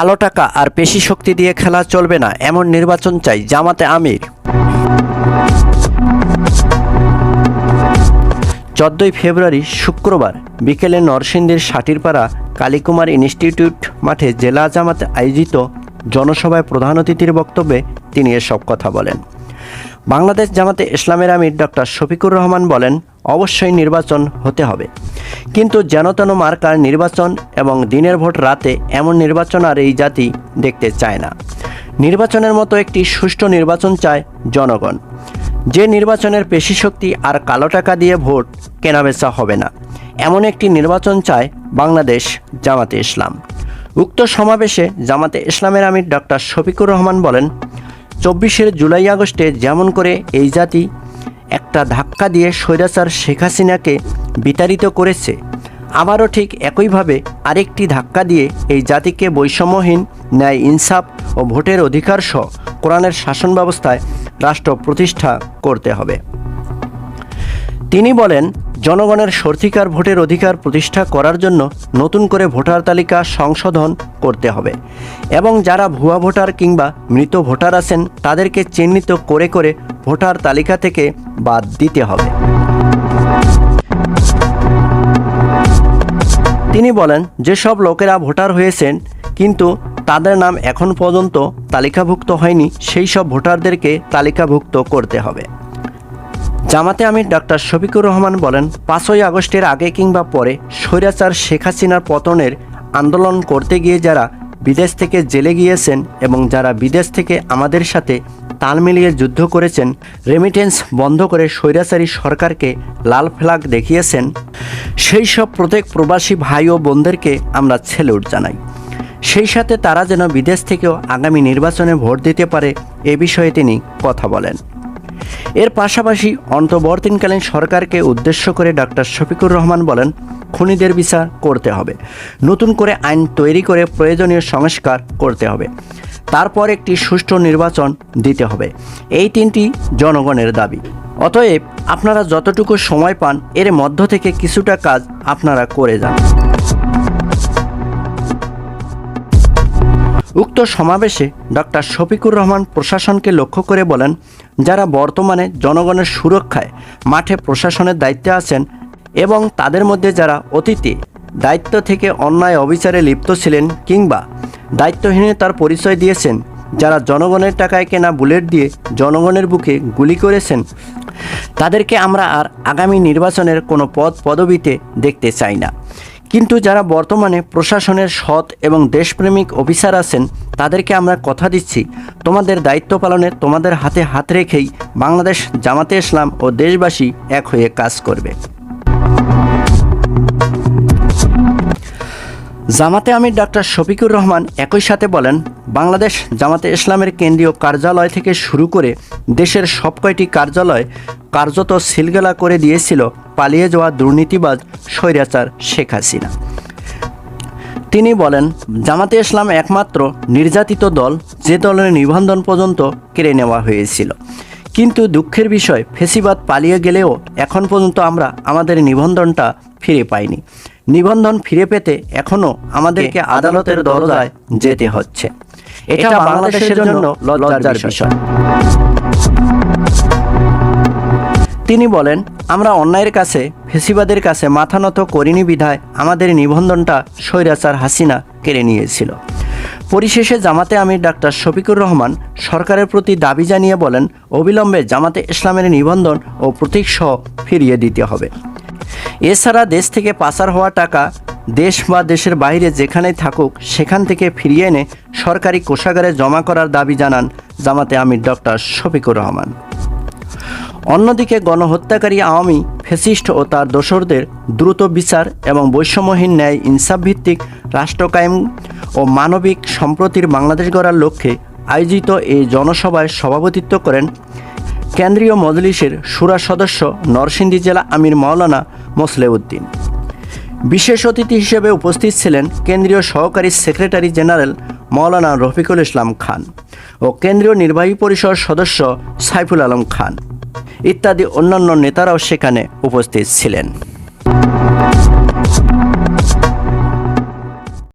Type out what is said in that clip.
কালো টাকা আর পেশি শক্তি দিয়ে খেলা চলবে না, এমন নির্বাচন চাই জামাতে আমির। চোদ্দই ফেব্রুয়ারি, শুক্রবার, বিকেলে নরসিংদীর সাটিরপাড়া কালীকুমার ইনস্টিটিউট মাঠে জেলা জামাতে আয়োজিত জনসভায় প্রধান অতিথির বক্তব্যে তিনি এসব কথা বলেন। বাংলাদেশ জামাতে ইসলামের আমির ডক্টর শফিকুর রহমান বলেন, অবশ্যই নির্বাচন হতে হবে। কিন্তু যেন তেন মার্কার নির্বাচন এবং দিনের ভোট রাতে এমন নির্বাচন আর এই জাতি দেখতে চায় না। নির্বাচনের মতো একটি সুষ্ঠু নির্বাচন চায় জনগণ। যে নির্বাচনের পেশি শক্তি আর কালো টাকা দিয়ে ভোট কেনাবেচা হবে না, এমন একটি নির্বাচন চায় বাংলাদেশ জামাতে ইসলাম। উক্ত সমাবেশে জামাতে ইসলামের আমির ডক্টর শফিকুর রহমান বলেন, চব্বিশের জুলাই আগস্টে যেমন করে এই জাতি একটা ধাক্কা দিয়ে স্বৈরাচার শেখ হাসিনাকে বিতাড়িত করেছে। আবারও ঠিক একইভাবে আরেকটি ধাক্কা দিয়ে এই জাতিকে বৈষম্যহীন, ন্যায় ইনসাফ ও ভোটের অধিকার সহ কোরআনের শাসন ব্যবস্থায় রাষ্ট্র প্রতিষ্ঠা করতে হবে। তিনি বলেন, জনগণের সর্তিকার ভোটের অধিকার প্রতিষ্ঠা করার জন্য নতুন করে ভোটার তালিকা সংশোধন করতে হবে এবং যারা ভুয়া ভোটার কিংবা মৃত ভোটার আছেন, তাদেরকে চিহ্নিত করে করে ভোটার তালিকা থেকে বাদ দিতে হবে। তিনি বলেন যেসব লোকেরা ভোটার হয়েছেন, কিন্তু তাদের নাম এখন পর্যন্ত তালিকাভুক্ত হয়নি, সেই সব ভোটারদেরকে তালিকাভুক্ত করতে হবে। জামাতে আমির ডক্টর শফিকুর রহমান বলেন, পাঁচই আগস্টের আগে কিংবা পরে স্বৈরাচার শেখ হাসিনার পতনের আন্দোলন করতে গিয়ে যারা বিদেশ থেকে জেলে গিয়েছেন এবং যারা বিদেশ থেকে আমাদের সাথে তাল মিলিয়ে যুদ্ধ করেছেন রেমিটেন্স বন্ধ করে স্বৈরাচারী সরকারকে লাল ফ্ল্যাগ দেখিয়েছেন, সেই সব প্রত্যেক প্রবাসী ভাই ও বোনদেরকে আমরা ছেলেউট জানাই। সেই সাথে তারা যেন বিদেশ থেকেও আগামী নির্বাচনে ভোট দিতে পারে, এ বিষয়ে তিনি কথা বলেন। এর পাশাপাশি অন্তর্বর্তীকালীন সরকারকে উদ্দেশ্য করে ডক্টর শফিকুর রহমান বলেন, খুনিদের বিচার করতে হবে। নতুন করে আইন তৈরি করে প্রয়োজনীয় সংস্কার করতে হবে। তারপর একটি সুষ্ঠু নির্বাচন দিতে হবে। এই তিনটি জনগণের দাবি। অতএব আপনারা যতটুকু সময় পান, এর মধ্য থেকে কিছুটা কাজ আপনারা করে যান। উক্ত সমাবেশে ডক্টর শফিকুর রহমান প্রশাসনকে লক্ষ্য করে বলেন, যারা বর্তমানে জনগণের সুরক্ষায় মাঠে প্রশাসনের দায়িত্বে আছেন এবং তাদের মধ্যে যারা অতীতে দায়িত্ব থেকে অন্যায় অবিচারে লিপ্ত ছিলেন কিংবা দায়িত্বহীনতার পরিচয় দিয়েছেন, যারা জনগণের টাকায় কেনা বুলেট দিয়ে জনগণের বুকে গুলি করেছেন, তাদেরকে আমরা আর আগামী নির্বাচনের কোনো পদ পদবিতে দেখতে চাই না। কিন্তু যারা বর্তমানে প্রশাসনের সৎ এবং দেশপ্রেমিক অফিসার আছেন, তাদেরকে আমরা কথা দিচ্ছি। তোমাদের দায়িত্ব পালনে তোমাদের হাতে হাত রেখেই বাংলাদেশ জামাতে ইসলাম ও দেশবাসী এক হয়ে কাজ করবে। জামাতে আমির ডাক্তার শফিকুর রহমান একই সাথে বলেন, বাংলাদেশ জামাতে ইসলামের কেন্দ্রীয় কার্যালয় থেকে শুরু করে দেশের সব কয়টি কার্যালয় কার্যত সিলগালা করে দিয়েছিল পালিয়ে যাওয়া দুর্নীতিবাজ স্বৈরাচার শেখ হাসিনা। তিনি বলেন, জামাতে ইসলাম একমাত্র নির্যাতিত দল যে দলের নিবন্ধন পর্যন্ত কেড়ে নেওয়া হয়েছিল। কিন্তু দুঃখের বিষয়, ফেসিবাদ পালিয়ে গেলেও এখন পর্যন্ত আমরা আমাদের নিবন্ধনটা ফিরে পাইনি। নিবন্ধন ফিরে পেতে এখনও আমাদেরকে আদালতের দরজায় যেতে হচ্ছে। এটা বাংলাদেশের জন্য লজ্জার বিষয়। তিনি বলেন আমরা অন্যায়ের কাছে ফেসিবাদের কাছে মাথা নত করিনি বিধায় আমাদের নিবন্ধনটা স্বৈরাচার হাসিনা কেড়ে নিয়েছিল। পরিশেষে জামাতে আমির ডাক্তার শফিকুর রহমান সরকারের প্রতি দাবি জানিয়ে বলেন অবিলম্বে জামাতে ইসলামের নিবন্ধন ও প্রতীক সহ ফিরিয়ে দিতে হবে এছাড়া দেশ থেকে পাচার হওয়া টাকা দেশ বা দেশের বাইরে যেখানেই থাকুক, সেখান থেকে ফিরিয়ে এনে সরকারি কোষাগারে জমা করার দাবি জানান জামাতে আমির ডক্টর শফিকুর রহমান। অন্যদিকে গণহত্যাকারী আওয়ামী, ফেসিস্ট ও তার দোসরদের দ্রুত বিচার এবং বৈষম্যহীন ন্যায় ইনসাফ ভিত্তিক রাষ্ট্র কায়েম ও মানবিক সম্প্রতির বাংলাদেশ গড়ার লক্ষ্যে আয়োজিত এই জনসভায় সভাপতিত্ব করেন কেন্দ্রীয় মজলিসের সুরা সদস্য নরসিংদী জেলা আমির মাওলানা মোসলেউদ্দিন। বিশেষ অতিথি হিসেবে উপস্থিত ছিলেন কেন্দ্রীয় সহকারী সেক্রেটারি জেনারেল মাওলানা রফিকুল ইসলাম খান ও কেন্দ্রীয় নির্বাহী পরিষদ সদস্য সাইফুল আলম খান ইত্যাদি অন্যান্য নেতারাও সেখানে উপস্থিত ছিলেন।